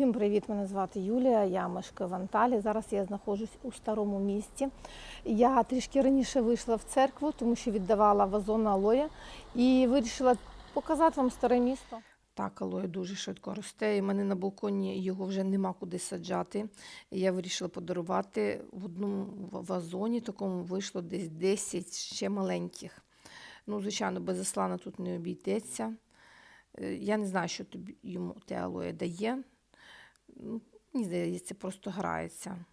Всім привіт! Мене звати Юлія. Я мешкаю в Анталі. Зараз я знаходжусь у старому місті. Я трішки раніше вийшла в церкву, тому що віддавала вазон алоя і вирішила показати вам старе місто. Так, алоє дуже швидко росте. і в мене на балконі його вже нема куди саджати. Я вирішила подарувати в одному вазоні, такому вийшло десь 10 ще маленьких. Ну, звичайно, без аслана тут не обійдеться. Е, Я не знаю, що тобі йому те алоє дає. Ну, Мені здається, просто грається.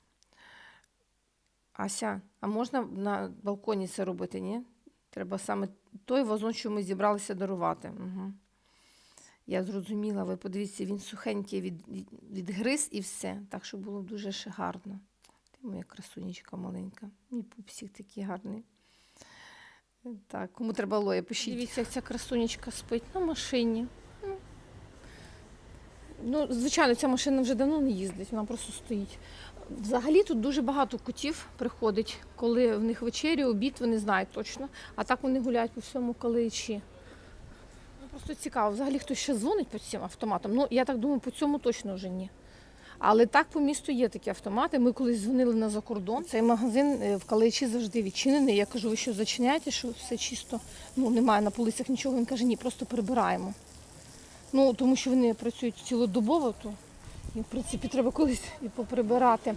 Ася, а можна на балконі це робити, ні? Треба саме той вазон, що ми зібралися дарувати. Угу. Я зрозуміла, ви подивіться, він сухенький від, від- відгриз і все. Так що було дуже гарно. Ти моя красунечка маленька. Мій пупсик такий гарний. Так, кому треба лоя, пишіть. Дивіться, як ця красунечка спить на машині. Ну. Звичайно, ця машина вже давно не їздить, вона просто стоїть. Взагалі тут дуже багато котів приходить, коли в них вечері, обід, вони знають точно. А так вони гуляють по всьому каличі. Ну, просто цікаво, взагалі хтось ще дзвонить по цим автоматам. Ну, я так думаю, по цьому точно вже ні. Але так по місту є такі автомати. Ми колись дзвонили на закордон. Цей магазин е, в Каличі завжди відчинений. Я кажу, ви що зачиняєте, що все чисто, ну немає на полицях нічого. Він каже, ні, просто прибираємо. Ну, тому що вони працюють цілодобово, то і, в принципі треба колись і поприбирати.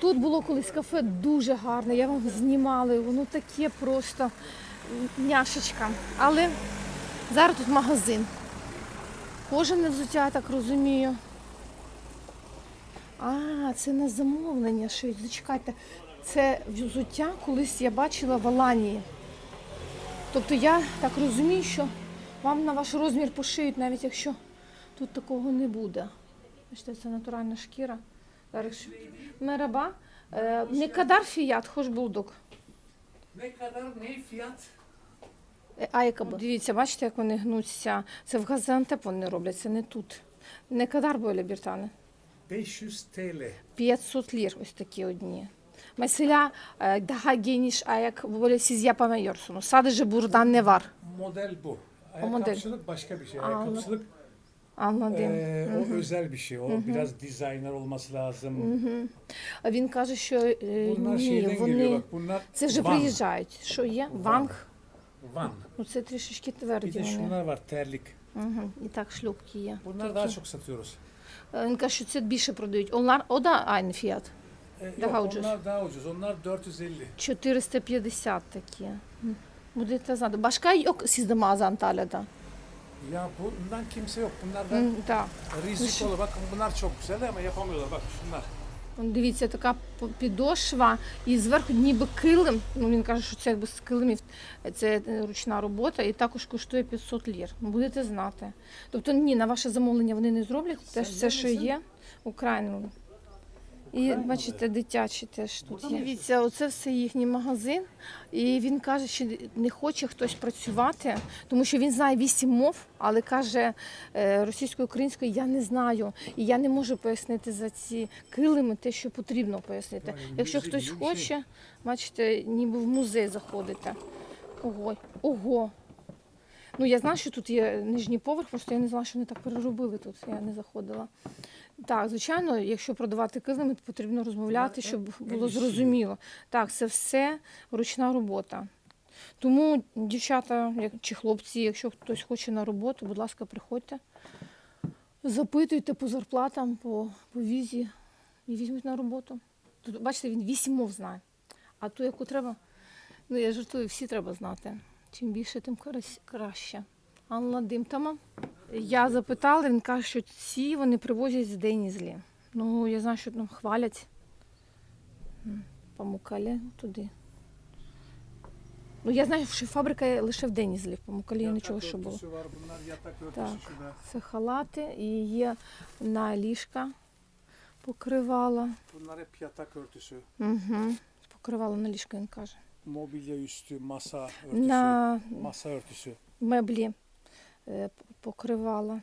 Тут було колись кафе дуже гарне, я вам знімала, воно таке просто няшечка. Але зараз тут магазин. Кожане взуття, я так розумію. А, це на замовлення шиють. Зачекайте. Це взуття колись я бачила в Аланії. Тобто я так розумію, що вам на ваш розмір пошиють, навіть якщо тут такого не буде. Бачите, це натуральна шкіра. Ще- Мераба. Е, фіят, хоч булдок. Ne kadar ne fiyat? Айкаба. Дивіться, бачите, як вони гнуться. Це в Газантеп вони роблять, це не тут. Не кадар böyle bir tane. 500 TL. 500 lira ось такі одні. Mesela daha geniş ayak böyle siz yapamıyorsunuz. Sadece buradan ne var? Model bu. Ayakkabıçılık başka bir şey. Anladım. Ayakkabıçılık Anladım. eee, o özel bir şey. O biraz designer olması lazım. А Він каже, що е, Bunlar ні, şeyden geliyor вони bak. Bunlar це вже Van. приїжджають. Що є? Ванг. Van. Ну це трішечки Bir тверді de вони. şunlar var terlik. Угу. І так шлюпки є. Bunlar daha çok satıyoruz. Е, Він каже, що це більше продають. Onlar, o da aynı fiyat. Ee, Daha yok, ucuz. onlar daha ucuz. Onlar 450. 450 такі. Будете знати. Başka yok sizde mağaza Antalya'da. Ya bundan kimse yok. Bunlar da Hı, так. rizikolu. Bakın bunlar çok güzel ama yapamıyorlar. Bak şunlar. Вон, Дивіться, така п- підошва і зверху ніби килим. Ну він каже, що це якби з килимів, це е, ручна робота, і також коштує 500 лір. Ну, будете знати. Тобто ні, на ваше замовлення вони не зроблять. Теж все, що є, Україну. І бачите, дитячі теж тут є. Дивіться, оце все їхній магазин. І він каже, що не хоче хтось працювати, тому що він знає вісім мов, але каже е, російською українською я не знаю. І я не можу пояснити за ці килими те, що потрібно пояснити. Якщо хтось хоче, бачите, ніби в музей заходите. Ого, ого. Ну, я знаю, що тут є нижній поверх, просто я не знала, що вони так переробили тут. Я не заходила. Так, звичайно, якщо продавати килими, то потрібно розмовляти, щоб було зрозуміло. Так, це все ручна робота. Тому, дівчата чи хлопці, якщо хтось хоче на роботу, будь ласка, приходьте. Запитуйте по зарплатам, по, по візі і візьмуть на роботу. Тут, бачите, він вісім мов знає. А ту, яку треба, ну я жартую, всі треба знати. Чим більше, тим краще. Анладим тамам. Я запитала, він каже, що ці вони привозять з Денізлі. Ну, я знаю, що там хвалять. Памукалі туди. Ну, я знаю, що фабрика є лише в Денізлі, в Памукалі я нічого, що було. Так, це халати і є на ліжка покривала. Угу. Покривала на ліжка, він каже. Mobilya üstü, masa örtüsü. На Masa örtüsü. меблі е, п- покривала.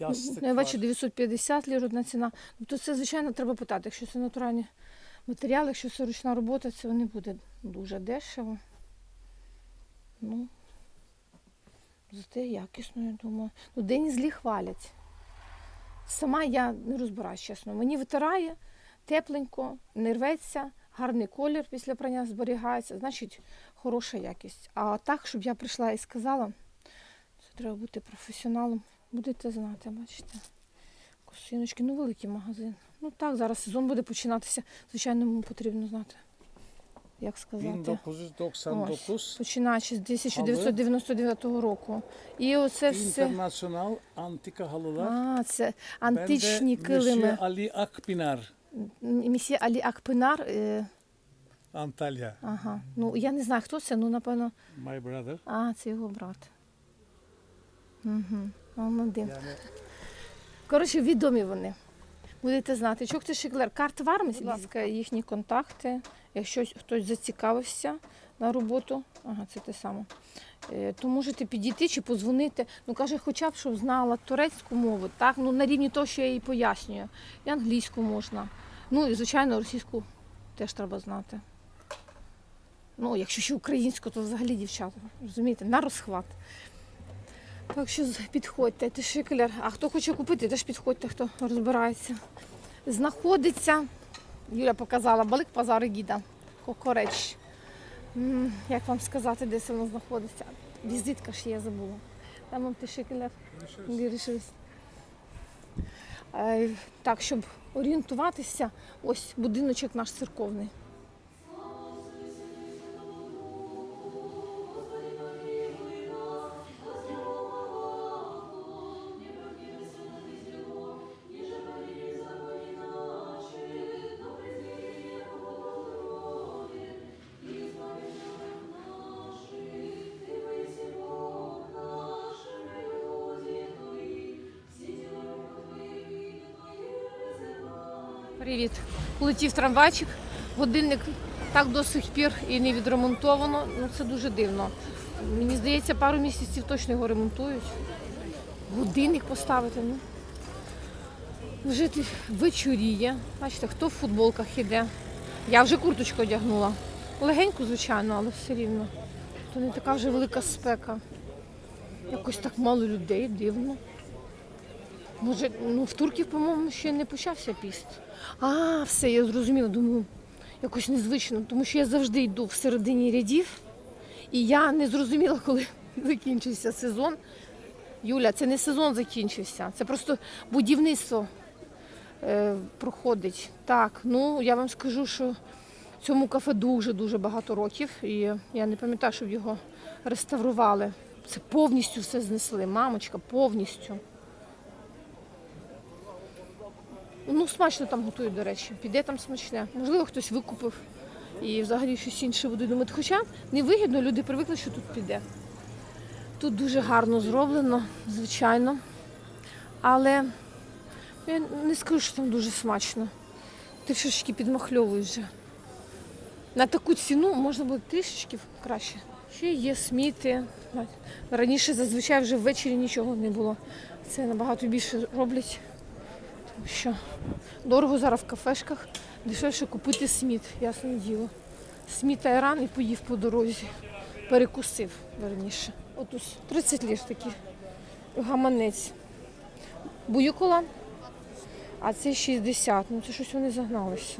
Yastık Ну, я бачу var. 950 лір одна ціна. Тобто це, звичайно, треба питати. Якщо це натуральні матеріали, якщо це ручна робота, це не буде дуже дешево. Ну, зате якісно, я думаю. Ну, Дені злі хвалять. Сама я не розбираюсь, чесно. Мені витирає тепленько, не рветься, гарний колір після прання зберігається, значить хороша якість. А так, щоб я прийшла і сказала, це треба бути професіоналом. Будете знати, бачите. Косиночки, ну великий магазин. Ну так, зараз сезон буде починатися. Звичайно, йому потрібно знати, як сказати. 1999 Починаючи з 1999 року. І оце все. А, це античні килими. Ali Akpinar, Місія Алі Акпинар. Е, Antalya, ага. Ну, я не знаю, хто це, ну, напевно, my brother. а, це його брат. Угу. Молодий. Yani Коротше, відомі вони. Будете знати. Чокти Шиклер, карт будь ласка, їхні контакти. Якщо хтось зацікавився на роботу, ага, це те саме, е, то можете підійти чи позвонити. Ну, каже, хоча б, щоб знала турецьку мову, так? Ну, на рівні того, що я їй пояснюю. І англійську можна. Ну, і, звичайно, російську теж треба знати. Ну, якщо ще українську, то взагалі дівчата, розумієте, на розхват. Так що підходьте, це шикелер. А хто хоче купити, теж підходьте, хто розбирається. Знаходиться, Юля показала, балик базари гіда. Кокореч. Як вам сказати, де це воно знаходиться? Візитка ж я забула. Там вам ти шикелер. Вирішились. Е, Так, щоб орієнтуватися, ось будиночок наш церковний. Привіт. Летів трамвайчик, годинник так до сих пір і не відремонтовано. Ну це дуже дивно. Мені здається, пару місяців точно його ремонтують. Годинник поставити. Ну. Вже вечоріє. Бачите, хто в футболках іде. Я вже курточку одягнула. Легеньку, звичайно, але все рівно. То не така вже велика спека. Якось так мало людей, дивно. Може, ну в турків, по-моєму, ще не почався піст. А, все, я зрозуміла, думаю, якось незвично, тому що я завжди йду в середині рядів, і я не зрозуміла, коли закінчився сезон. Юля, це не сезон закінчився, це просто будівництво е, проходить. Так, ну я вам скажу, що цьому кафе дуже-дуже багато років, і я не пам'ятаю, щоб його реставрували. Це повністю все знесли, мамочка, повністю. Ну, смачно там готують, до речі. Піде там смачне. Можливо, хтось викупив і взагалі щось інше буде думати. Хоча невигідно, люди привикли, що тут піде. Тут дуже гарно зроблено, звичайно. Але я не скажу, що там дуже смачно. Трішечки підмахльовують вже. На таку ціну можна було трішечки краще. Ще є сміти. Раніше зазвичай вже ввечері нічого не було. Це набагато більше роблять. Що дорого зараз в кафешках, дешевше купити сміт, ясне діло. Сміт айран і поїв по дорозі. Перекусив верніше. Отут 30 лір такий гаманець. Буюкола, а це 60. Ну це щось вони загналися.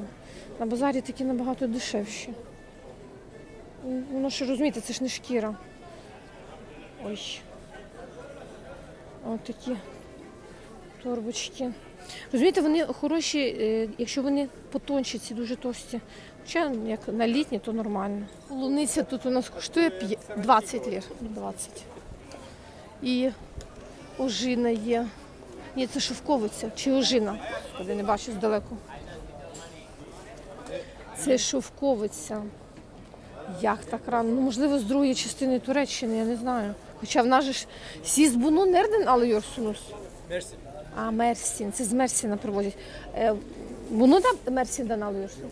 На базарі такі набагато дешевші. Ну, Воно ж розумієте, це ж не шкіра. Ой. Ось такі торбочки. Розумієте, вони хороші, е, якщо вони потонші, ці дуже товсті. Хоча як на літні, то нормально. Полуниця тут у нас коштує 20 лір. 20. І ожина є. Ні, це шовковиця чи ожина. Господи, не бачу здалеку. Це шовковиця. Як так рано? Ну, можливо, з другої частини Туреччини, я не знаю. Хоча в нас же ж сіз bunu nereden alıyorsunuz? Mersin. А, Мерсін, це з Мерсіна привозять. Е, Bunu da Мерсін'den alıyorsun?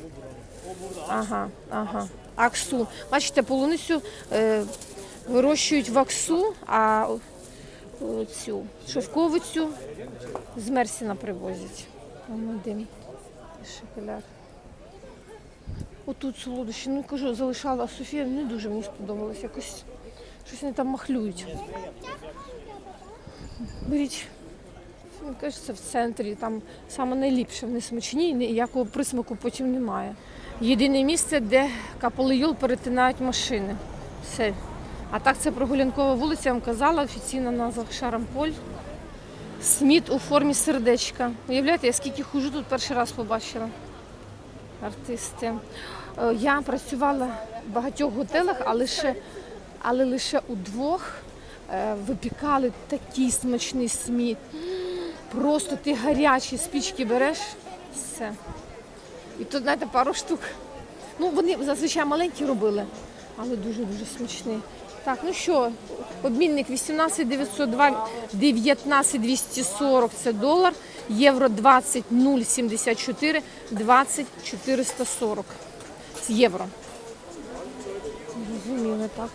Ага, ага. Аксу. Бачите, полуницю е, вирощують в Аксу, а цю шовковицю з Мерсіна привозять. Один шоколяд. Отут солодощі. Ну кажу, залишала Софія, не дуже мені сподобалось. Якось щось вони там махлюють. Беріть Він каже, в центрі, там саме найліпше, вони смачні, і ніякого присмаку потім немає. Єдине місце, де каполийол перетинають машини. Все. А так це прогулянкова вулиця, я вам казала, офіційна назва Шарамполь. Сміт у формі сердечка. Уявляєте, я скільки хожу тут перший раз побачила. Артисти. Е, Я працювала в багатьох готелях, а лише, але лише у двох е, випікали такий смачний сміт. Просто ти гарячі спічки береш, все. І тут, знаєте, пару штук. Ну, вони зазвичай маленькі робили, але дуже-дуже смачний. Так, ну що, обмінник 18 902, 19 240 це долар, євро 20 074, 20 440. З євро. Розуміли, так.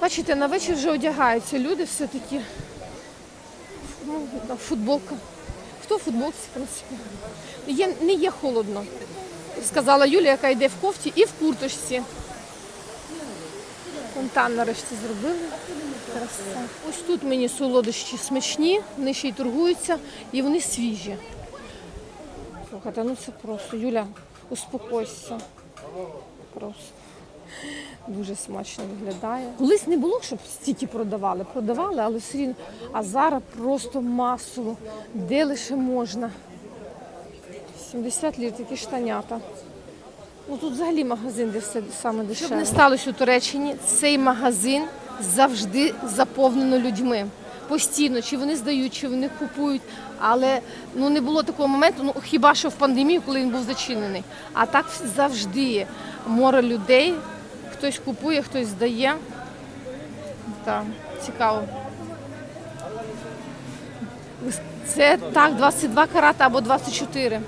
Бачите, на вечір вже одягаються люди все-таки. Ну, футболка. Хто в футболці, в принципі? Є, не є холодно, сказала Юля, яка йде в кофті і в курточці. Фонтан нарешті зробили. Краса. Ось тут мені солодощі смачні, вони ще й торгуються і вони свіжі. Слухайте, ну це просто. Юля, успокойся. Просто. Дуже смачно виглядає. Колись не було, щоб стільки продавали. Продавали, але все рівно. А зараз просто масово. Де лише можна. 70 літрів, такі штанята. Ну тут взагалі магазин, де все саме дешеве. Щоб не сталося у Туреччині, цей магазин завжди заповнено людьми. Постійно, чи вони здають, чи вони купують. Але ну не було такого моменту, ну хіба що в пандемію, коли він був зачинений. А так завжди море людей. Хтось купує, хтось здає. Так, цікаво. Це так, 22 карата або 24.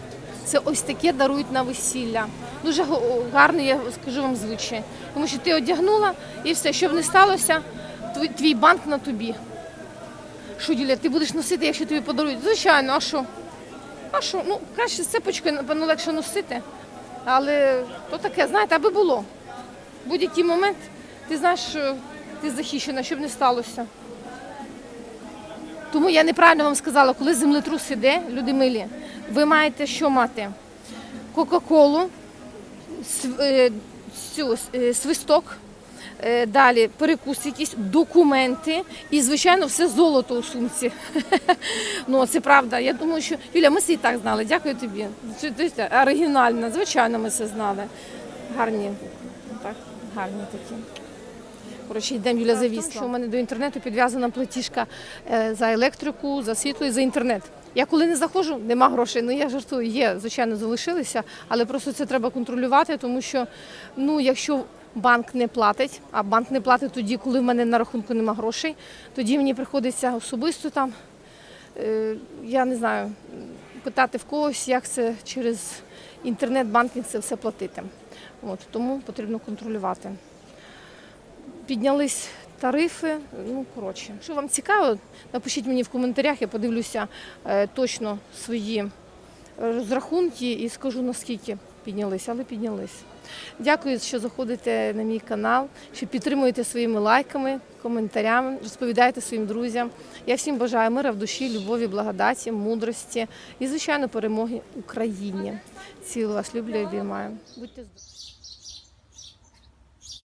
Це ось таке дарують на весілля. Дуже гарний, я скажу вам звичай. Тому що ти одягнула і все, щоб не сталося, твій банк на тобі. Що, Юля, ти будеш носити, якщо тобі подарують? Звичайно, а що? А що? Ну, краще з цепочкою, напевно, легше носити. Але то таке, знаєте, аби було. Будь-який момент ти знаєш, що ти захищена, щоб не сталося. Тому я неправильно вам сказала, коли землетрус іде, люди милі, ви маєте що мати? Кока-колу, е, е, свисток, е, далі перекус якісь, документи і, звичайно, все золото у сумці. Ну, це правда. Я думаю, що Юля, ми це і так знали. Дякую тобі. Оригінально, звичайно, ми це знали. Гарні, гарні такі. Коротше, йдемо Юля завісла. Що у мене до інтернету підв'язана платіжка е, за електрику, за світло і за інтернет. Я коли не заходжу, нема грошей. Ну я жартую, є, звичайно, залишилися, але просто це треба контролювати, тому що ну, якщо банк не платить, а банк не платить тоді, коли в мене на рахунку нема грошей, тоді мені приходиться особисто там, е, я не знаю, питати в когось, як це через інтернет-банкінг це все платити. От, тому потрібно контролювати піднялись тарифи. Ну, коротше, якщо вам цікаво, напишіть мені в коментарях, я подивлюся е, точно свої розрахунки і скажу наскільки піднялись, але піднялись. Дякую, що заходите на мій канал, що підтримуєте своїми лайками, коментарями, розповідаєте своїм друзям. Я всім бажаю мира в душі, любові, благодаті, мудрості і, звичайно, перемоги Україні. Цілу вас люблю і обіймаю. Будьте здорові!